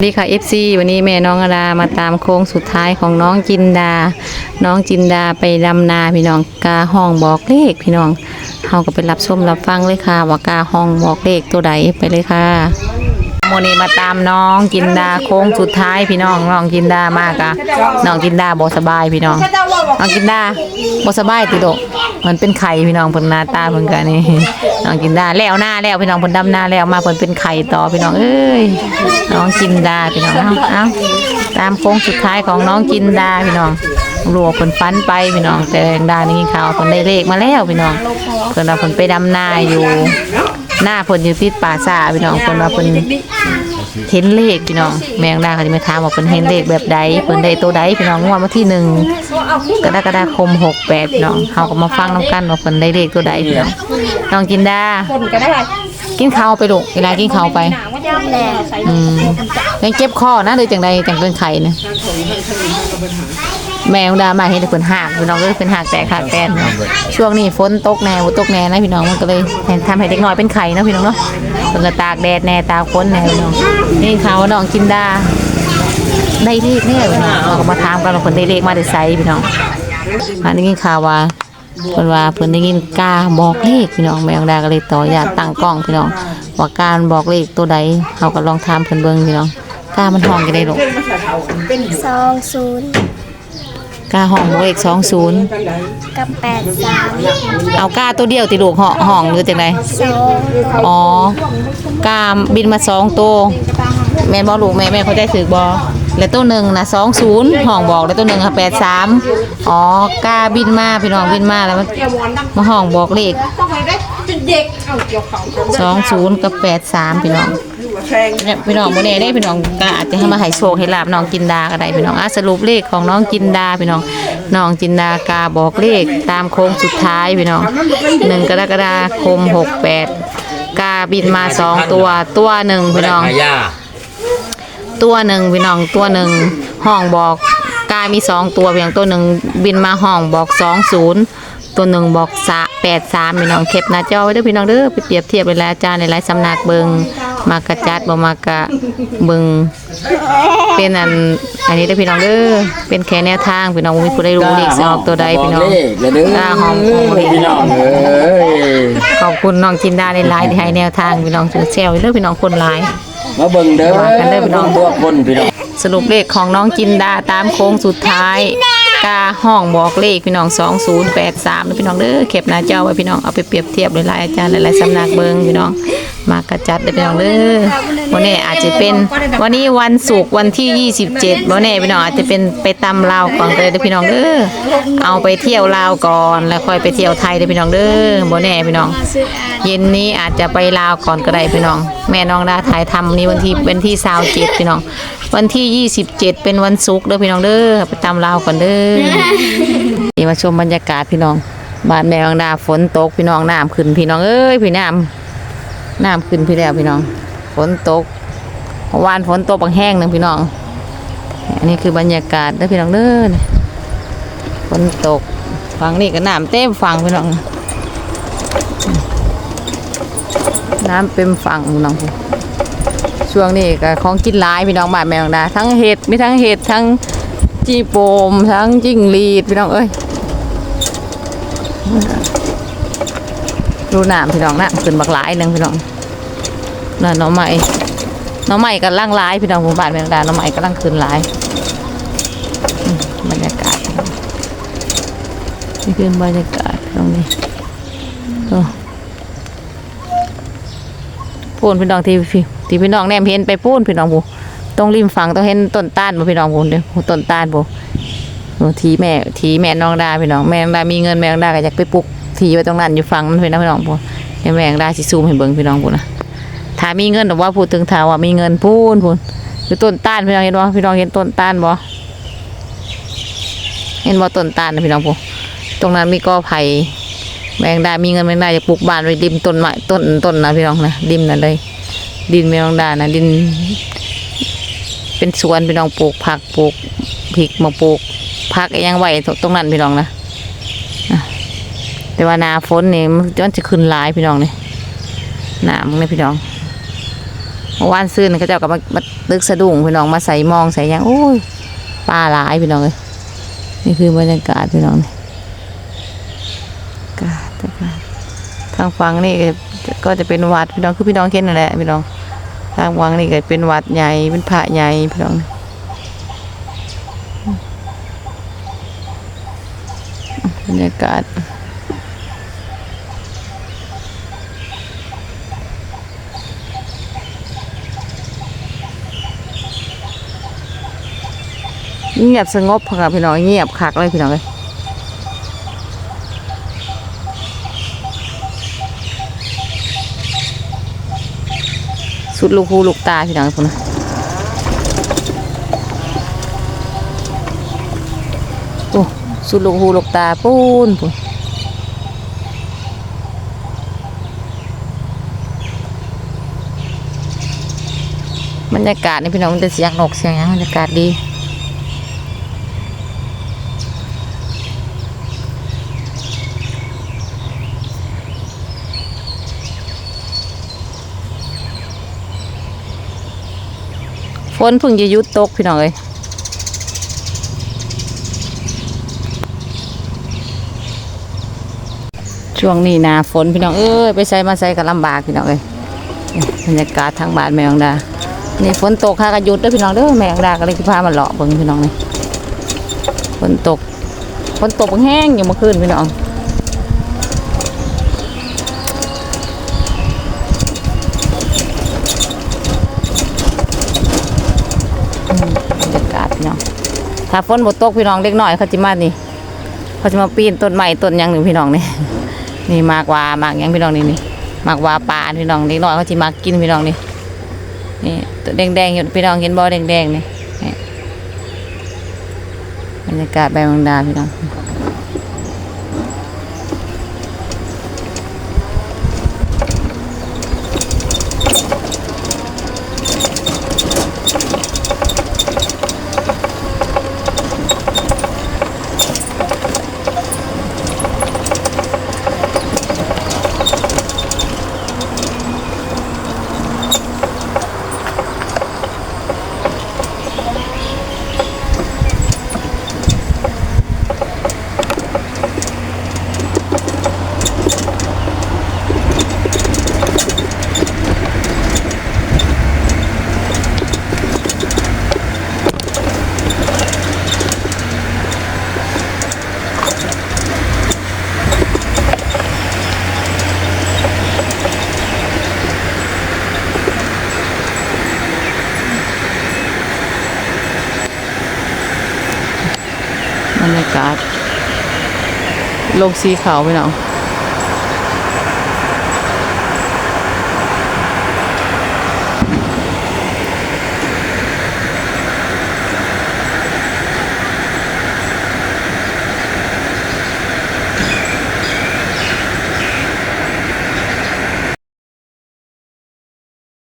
สวัสดีค่ะ FC วันนี้แม่น้องอดามาตามโค้งสุดท้ายของน้องจินดา น้องจินดาไปดำนาพี่น้องกาห้องบอกเลขพี่น้องเขาก็ไปรับชมรับฟังเลยค่ะว่ากาห้องบอกเลขตัวใดไปเลยค่ะ โมนีมาตามน้องจินดาโค้งสุดท้ายพี่น้องน้องจินดามากอะน้องจินดาบ่สบายพี่น้องน้องจินดาบ่สบายติโดมันเป็นไข่พี่น้องเพิ่นหน้าตาเพิ่นก็นี่น้องจินดาแล้วหน้าแล้วพี่น้องเพิ่นดำหน้าแล้วมาเพิ่นเป็นไข่ต่อพี่น้องเอ้ยน้องจินดาพี่น้องเอาเอาตามโค้งสุดท้ายของน้องจินดาพี่น้องรัวเพิ่นฟันไปพี่น้องแต่แดงดานี่ข่าวเพิ่นได้เลขมาแล้วพี่น้องเพิ่นว่าเพิ่นไปดำนาอยู่ หน้าเพิ่นอยู่ติดป่าซ่าพี่น้องเพิ่นว่าเพิ่นเห็นเลขพี่น้อง แมงดาเขาจะมาถามว่าเพิ่นเห็นเลขแบบใดเพิ่นได้ตัวใดพี่น้องงวดวันที่หนึ่งกรกฎาคม68พี่น้องเฮาก็มาฟังนํกันว่าเพิ่นได้เลขตัวใดพี่น้องน้องจินดากินข้าวไปลูกเวลากินข้าวไปหนาว่าย่ำแน่ใส่อืมยังเจ็บคอนะเลยจังใดจังเป็นไข่เนี่ย แมวดามาเห็นแต่เพิ่นหักพี่น้องก็เป็นหักแตกหักแตนเนาะช่วงนี้ฝนตกแน่ฝนตกแน่นะพี่น้องมันก็เลยทำให้เด็กน้อยเป็นไข่เนาะพี่น้องเนาะเพิ่นก็ตากแดดแน่ตากฝนแน่พี่น้องนี่เขาวว่าน้องกินดาได้เลขแน่พี่น้องเราก็มาถามกันว่าเพิ่นได้เลขมาได้ไสพี่น้องอันนี้กินข่าวว่าเพิ่นว่าเพิ่นได้ยินกาบอกเลขพี่น้องแมวดาก็เลยต่อยาตตั้งกล้องพี่น้องว่าการบอกเลขตัวใดเขาก็ลองถามเพิ่นเบิ่งพี่น้องกามันห้องกันได้หรอกสองศูนย์ กาห้องบอกเลข20กับแปดสามเอากาตัวเดียวติลูกเหาะห้องหรือจังไดสองอ๋อกาบินมาสองตัวแม่นบ่ลูกแม่แม่เข้าใจถูกบ่แล้วตัวหนึ่งนะ20ห้องบอกแล้วตัวหนึ่งค่ะ83อ๋อกาบินมาพี่น้องบินมาแล้วมันมาห้องบอกเลข ต้องไปได้จะเด็กเอาเกี่ยวเขา20กับ83พี่น้องเนี่ยพี่น้องโมเน่ได้พี่น้องก็อาจจะให้มาให้โชคให้ลาบน้องจินดาก็ได้พี่น้องอะสรุปเลขของน้องจินดาพี่น้องน้องจินดากาบอกเลขตามโค้งสุดท้ายพี่น้องหนึ่งกรกฎาคมหกแปดกาบินมาสองตัวตัวหนึ่งพี่น้องหายาตัวหนึ่งพี่น้องตัวหนึ่งห้องบอกกามีสองตัวเพียงตัวหนึ่งบินมาห้องบอกสองศูนย์ ตัวหนึ่งบอกสะแปดสามพี่น้องเข็บหน้าจอไว้เด้วยพี่น้องเด้อไปเปรียบเทียบเวลาอาจารย์ในหลายสำนักเบิงมากระจัดบ่มากระเบิงเป็นอันอันนี้เด้อพี่น้องเด้อเป็นแค่แนวทางพี่น้องบ่มีผู้ใดรู้เลขสิออกตัวใดพี่น้องเลขเลยเด้อตาหอมของเลขพี่น้องเอ้ยขอบคุณน้องจินดาในไลน์ที่ให้แนวทางพี่น้องถือแซวเด้อพี่น้องคนหลายมาเบิ่งเด้อว่ากันเด้อพี่น้องตัวคนพี่น้องสรุปเลขของน้องจินดาตามโค้งสุดท้ายกาห้องบอกเลขพี่น้อง 2083นะพี่น้องเด้อเก็บหน้าจอไว้พี่น้องเอาไปเปรียบเทียบหลายๆอาจารย์หลายๆสำนักเบิงพี่น้อง มากระจัดเด้อพี่น้องเด้อวันนี้อาจจะเป็นวันนี้วันศุกร์วันที่ 27วันนี้พี่น้องอาจจะเป็นไปตำลาวก่อนก็ได้เด้อพี่น้องเด้อเอาไปเที่ยวลาวก่อนแล้วค่อยไปเที่ยวไทยเด้อพี่น้องเด้อบ่แน่พี่น้อง เย็นนี้อาจจะไปลาวก่อนก็ได้พี่น้อง แม่น้องดาถ่ายทำนี่วันที่เป็นที่สาวเจ็ดพี่น้อง วันที่ยี่สิบเจ็ดเป็นวันศุกร์เด้อพี่น้องเด้อไปตามลาวก่อนเด้อนี่มาชมบรรยากาศพี่น้องบ้านแม่น้องดาฝนตกพี่น้องน้ำขึ้นพี่น้องเอ้ยพี่น้ำ น้ำขึ้นพี่แล้วพี่น้องฝนตกวานฝนตกบางแห้งหนึ่งพี่น้อง อันนี้คือบรรยากาศเด้อพี่น้องเด้อฝนตกฝั่งนี้ก็น้ำเต็มฝั่งพี่น้อง น้ำเป็นฝั่งพี่น้องช่วงนี้ก็ของกินหลายพี่น้องบานแมวดาทั้งเห็ดมีทั้งเห็ดทั้งจีโปมทั้งจิ้งรีดพี่น้องเอ้ย ดูน้ำพี่น้องน้ำขึ้นบักหลายนึงพี่น้องน่ะน้องใหม่น้องใหม่ก็ล่างหลายพี่น้องหมู่บ้านแมวดาน้องใหม่ก็ล่างขึ้นหลายบรรยากาศนี่คือบรรยากาศตรงนี้โอ้พูนพี่น้องที่พี่ที่พี่น้องแนมเห็นไปพูนพี่น้องบูต้องริมฝั่งต้องเห็นต้นต้านบ่พี่น้องบูเด้อต้นต้านบูทีแม่ทีแม่น้องดาพี่น้องแม่น้องดามีเงินแม่น้องดาก็อยากไปปลูก ที่ไว้ตรงนั้นอยู่ฝั่งนั้นพี่น้องพี่น้องบูให้แม่น้องดาสิซูมให้เบิ่งพี่น้องบูนะถ้ามีเงินแต่ว่าพูดถึงถ้าว่ามีเงินพูนพูนคือต้นต้านพี่น้องเห็นบ่พี่น้องเห็นต้นต้านบ่เห็นบ่ต้นต้านนะพี่น้องบูตรงนั้นมีกอไผ่แมงดามีเงินแมงดาจะปลูกบ้านไว้ริมต้นไม้ต้นต้นนะพี่น้องนะริมนั่นเลยดินแมงดานะดิน เป็นสวนพี่น้องปลูกผักปลูกพริกมาปลูกผักยังไหวตรงนั้นพี่น้องนะ แต่ว่านาฝนนี่มันจะขึ้นหลายพี่น้องนี่หนามึงนี่พี่น้องเมื่อวานซื้อนี่เขาเจ้าก็มามาตึกสะดุ้งพี่น้องมาใส่มองใส่ยังโอ้ยปลาหลายพี่น้องเลยนี่คือบรรยากาศพี่น้องนี่กาดกาศทางฝั่งนี่ก็จะเป็นวัดพี่น้องคือพี่น้องเห็นนั่นแหละพี่น้องทางฝั่งนี่ก็เป็นวัดใหญ่เป็นพระใหญ่พี่น้องบรรยากาศ เงียบสงบค่ะพี่น้องเงียบคักเลยพี่น้องเลยสุดลูกหูลูกตาพี่น้องพุ่นนะโอ้สุดลูกหูลูกตาปูนพุ่นบรรยากาศนี่พี่น้องมันจะเสียงนกเสียงยังบรรยากาศดี ฝนเพิ่งจะยุดตกพี่น้องเอ้ยช่วงนี้นาฝนพี่น้องเอ้ยไปใส่มาใส่ก็ลำบากพี่น้องเอ้ยบรรยากาศทางบ้านแมงดา นี่ฝนตกค่ะก็หยุดเด้อพี่น้องเด้อแมงดาก็เลยสิพามาเลาะเบิ่งพี่น้องนี่ฝนตกฝนตกแห้งอยู่เมื่อคืนพี่น้อง บรรยากาศพี่น้อง ถ้าฝนบ่ตกพี่น้องเล็กน้อยเขาจะมานี่เขาจะมาปีนต้นไม้ต้นยังหนึ่งพี่น้องนี่นี่มากว่ามากยังพี่น้องนี่นี่มากว่าปลาพี่น้องเล็กน้อยเขาจะมากินพี่น้องนี่นี่ตัวแดงๆอยู่พี่น้องเห็นบ่แดงๆนี่นี่บรรยากาศแบบบางดาพี่น้อง บรรยากาศ ลงสีขาวพี่น้อง